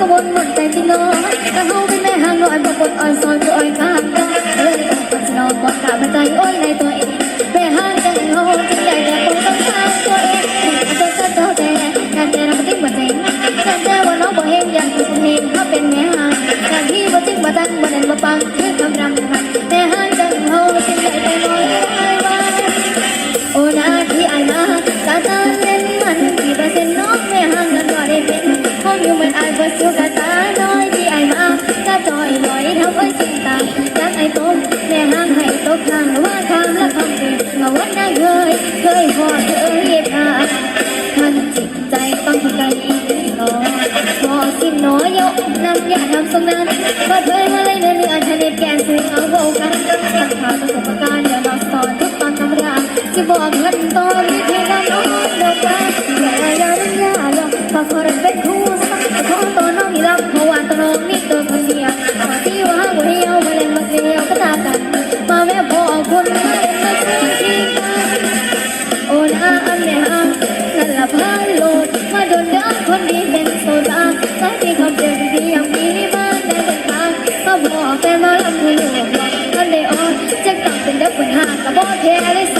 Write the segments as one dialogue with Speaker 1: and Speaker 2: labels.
Speaker 1: สวรรค์มันใจที่น้อยถ้าเขาเป็นแม่ห่างลอยบอกบทอ่อนซอนก็อ่อยขามเลยต้องปันอนกอดกาบใจอ้อนในตัวเองแม่ห่างใจเขาจึงใหญ่แต่คงต้องข้ามตัวเองเจ้าเจ้าเจ้าแต่การแต่เราติ้งมาเจงการแต่ว่าน้องบ่เฮงอย่างที่ฉันเห็นเขาเป็นแม่ห่างการที่บ่จริงบ่ตั้งบ่เด่นบ่ปังางให้ตกทางว่าทางละคำเป็นมาวันนั้เคยเคยพอเคยพาท่านจิตใจต้องทำใจอีกนอยพอสิ้นน้อยยกนำอย่าทำสมนั้นก็เคยมาเลยเนื้อเนื้อชนิดแกนซื้อเอาโบกันตั้งขาประสบการณ์อย่ามาสอนทุกตอนตำราจะบอกเงินตอนนี้เพียงการน้องเดินมาอย่าอย่าอย่าหรอกพอพอได้ โอนอาอันแม่อานั่นละพาโลดมาโดนเด้อคนดีเป็นโซดาแต่ที่เขาเจอดีอย่างนี้บ้านได้บนทางมาบอกแฟนมาลำพูนบอกกันได้ออกจะกลับเป็นเด็กคนห่างกับพ่อแท้เลยสั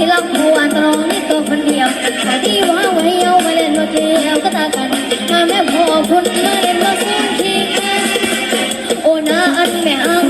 Speaker 1: ที่ลำบัวตรงนี้ตัวคนเดียวแต่ที่ว่าไว้เอาไปเล่นมาเดียวก็ตากันมาแม่พอพุ่นมาเล่นมาเสียงที่แม่โอ้นาอันแม่อัง